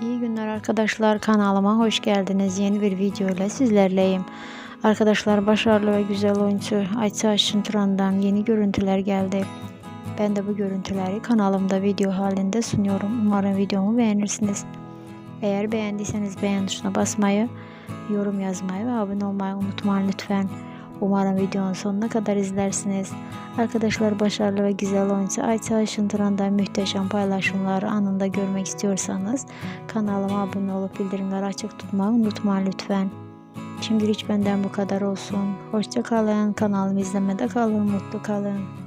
İyi günler arkadaşlar kanalıma hoş geldiniz. Yeni bir video ile sizlerleyim. Arkadaşlar başarılı ve güzel oyuncu Ayça Aşıntıran'dan yeni görüntüler geldi. Ben de bu görüntüleri kanalımda video halinde sunuyorum. Umarım videomu beğenirsiniz. Eğer beğendiyseniz beğen tuşuna basmayı, yorum yazmayı ve abone olmayı unutmayın lütfen. Umarım videonun sonuna kadar izlersiniz. Arkadaşlar başarılı ve güzel oyuncu Ayça Aşıntıran'dan muhteşem paylaşımları anında görmek istiyorsanız kanalıma abone olup bildirimleri açık tutmayı unutmayın lütfen. Şimdilik benden bu kadar olsun. Hoşça kalın. Kanalımı izlemede kalın. Mutlu kalın.